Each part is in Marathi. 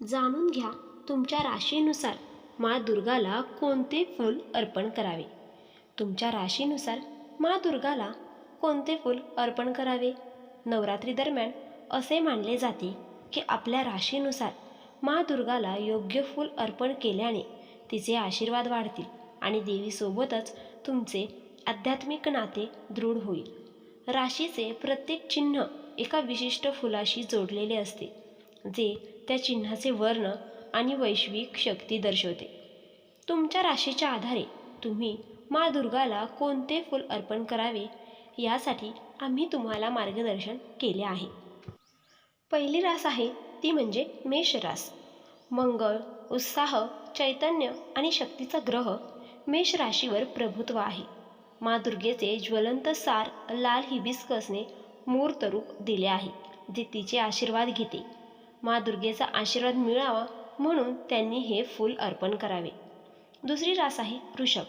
जाणून घ्या तुमच्या राशीनुसार माँ दुर्गाला कोणते फूल अर्पण करावे? तुमच्या राशीनुसार माँ दुर्गाला कोणते फूल अर्पण करावे? नवरात्री दरम्यान असे मानले जाते की आपल्या राशीनुसार माँ दुर्गाला योग्य फूल अर्पण केल्याने तिचे आशीर्वाद वाढतील आणि देवीसोबतच तुमचे आध्यात्मिक नाते दृढ होईल. राशीचे प्रत्येक चिन्ह एका विशिष्ट फुलाशी जोडलेले असते. जे त्या चिन्हाचे वर्ण आणि वैश्विक शक्ती दर्शवते. तुमच्या राशीच्या आधारे तुम्ही मा दुर्गाला कोणते फूल अर्पण करावे यासाठी आम्ही तुम्हाला मार्गदर्शन केले आहे. पहिली रास आहे ती म्हणजे मेष रास. मंगळ उत्साह चैतन्य आणि शक्तीचा ग्रह मेष राशीवर प्रभुत्व आहे. मा दुर्गेचे ज्वलंत सार लाल हिबिस्कसने मूर्तरूप दिले आहे जे तिचे आशीर्वाद घेते. मा दुर्गेचा आशीर्वाद मिळावा म्हणून त्यांनी हे फूल अर्पण करावे. दुसरी रास आहे वृषभ.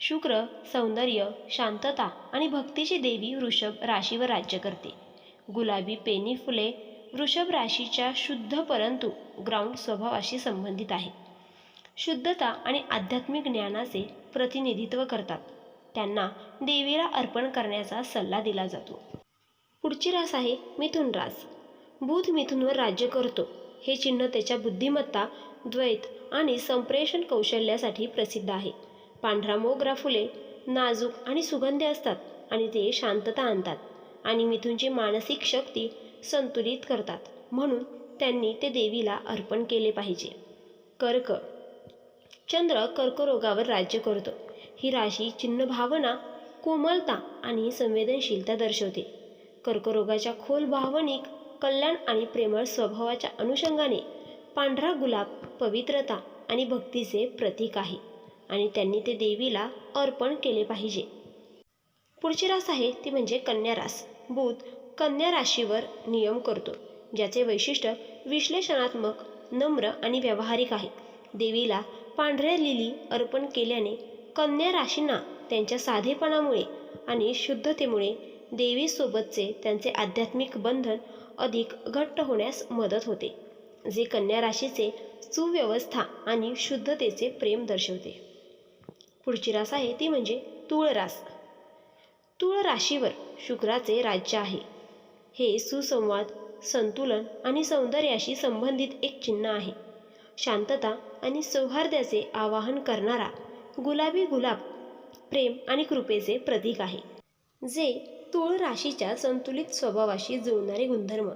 शुक्र सौंदर्य शांतता आणि भक्तीची देवी वृषभ राशीवर राज्य करते. गुलाबी पेनी फुले वृषभ राशीच्या शुद्ध परंतु ग्राउंड स्वभावाशी संबंधित आहे. शुद्धता आणि आध्यात्मिक ज्ञानाचे प्रतिनिधित्व करतात. त्यांना देवीला अर्पण करण्याचा सल्ला दिला जातो. पुढची रास आहे मिथुन रास. बुध मिथुनवर राज्य करतो. हे चिन्ह त्याच्या बुद्धिमत्ता द्वैत आणि संप्रेषण कौशल्यासाठी प्रसिद्ध आहे. पांढरा मोगरा फुले नाजूक आणि सुगंधी असतात आणि ते शांतता आणतात आणि मिथूनची मानसिक शक्ती संतुलित करतात. म्हणून त्यांनी ते देवीला अर्पण केले पाहिजे. कर्क. चंद्र कर्करोगावर राज्य करतो. ही राशी चिन्ह भावना कोमलता आणि संवेदनशीलता दर्शवते. कर्करोगाच्या खोल भावनिक कल्याण आणि प्रेमळ स्वभावाच्या अनुषंगाने पांढरा गुलाब पवित्रता आणि भक्तीचे प्रतीक आहे आणि त्यांनी ते देवीला अर्पण केले पाहिजे. पुढची रास आहे ती म्हणजे कन्या रास. बुध कन्या राशीवर नियम करतो ज्याचे वैशिष्ट्य विश्लेषणात्मक नम्र आणि व्यावहारिक आहे. देवीला पांढऱ्या लिली अर्पण केल्याने कन्या राशींना त्यांच्या साधेपणामुळे आणि शुद्धतेमुळे देवीसोबतचे त्यांचे आध्यात्मिक बंधन अधिक घट्ट होण्यास मदत होते जे कन्या राशीचे सुव्यवस्था आणि शुद्धतेचे प्रेम दर्शवते. पुढची रास आहे ती म्हणजे तुळ रास. तुळ राशीवर शुक्राचे राज्य आहे. हे सुसंवाद संतुलन आणि सौंदर्याशी संबंधित एक चिन्ह आहे. शांतता आणि सौहार्द्याचे आवाहन करणारा गुलाबी गुलाब प्रेम आणि कृपेचे प्रतीक आहे जे तुळ राशीच्या संतुलित स्वभावाशी जुळणारे गुणधर्म.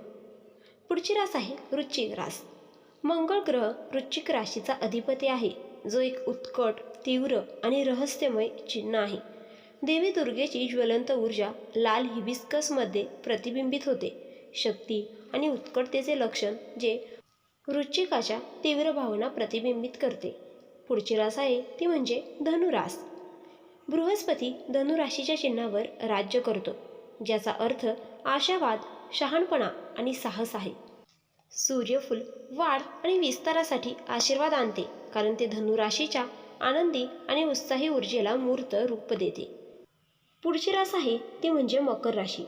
पुढची रास आहे वृश्चिक रास. मंगळ ग्रह वृश्चिक राशीचा अधिपती आहे. जो एक उत्कट तीव्र आणि रहस्यमय चिन्ह आहे. देवी दुर्गेची ज्वलंत ऊर्जा लाल हिबिस्कसमध्ये प्रतिबिंबित होते. शक्ती आणि उत्कटतेचे लक्षण जे वृश्चिकाच्या तीव्र भावना प्रतिबिंबित करते. पुढची रास आहे ती म्हणजे धनुरास. बृहस्पती धनुराशीच्या चिन्हावर राज्य करतो. ज्याचा अर्थ आशावाद शहाणपणा आणि साहस आहे. सूर्यफूल वाढ आणि विस्तारासाठी आशीर्वाद आणते कारण ते धनुराशीच्या आनंदी आणि उत्साही ऊर्जेला मूर्त रूप देते. पुढची रास आहे ती म्हणजे मकर राशी.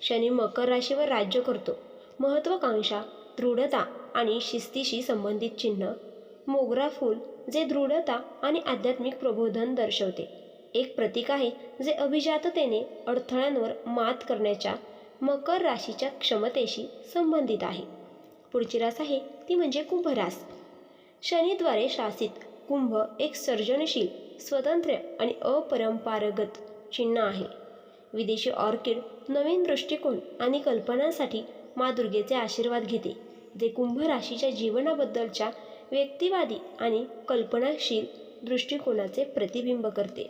शनी मकर राशीवर राज्य करतो. महत्त्वाकांक्षा दृढता आणि शिस्तीशी संबंधित चिन्ह. मोगरा फूल जे दृढता आणि आध्यात्मिक प्रबोधन दर्शवते. एक प्रतीक आहे जे अभिजाततेने अडथळ्यांवर मात करण्याच्या मकर राशीच्या क्षमतेशी संबंधित आहे. पुढची रास आहे ती म्हणजे कुंभरास शनीद्वारे शासित कुंभ एक सर्जनशील स्वतंत्र आणि अपरंपरागत चिन्ह आहे. विदेशी ऑर्किड नवीन दृष्टिकोन आणि कल्पनांसाठी मा दुर्गेचे आशीर्वाद घेते जे कुंभ राशीच्या जीवनाबद्दलच्या व्यक्तिवादी आणि कल्पनाशील दृष्टिकोनाचे प्रतिबिंब करते.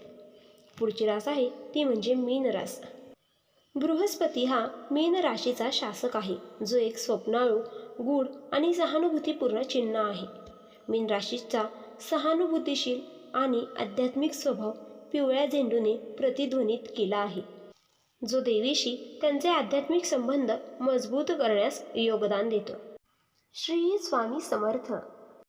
पुढची रास आहे ती म्हणजे मीन रास. बृहस्पती हा मीन राशीचा शासक आहे जो एक स्वप्नाळू गूढ आणि सहानुभूतीपूर्ण चिन्ह आहे. मीन राशीचा सहानुभूतीशील आणि आध्यात्मिक स्वभाव पिवळ्या झेंडूने प्रतिध्वनित केला आहे. जो देवीशी त्यांचे आध्यात्मिक संबंध मजबूत करण्यास योगदान देतो. श्री स्वामी समर्थ.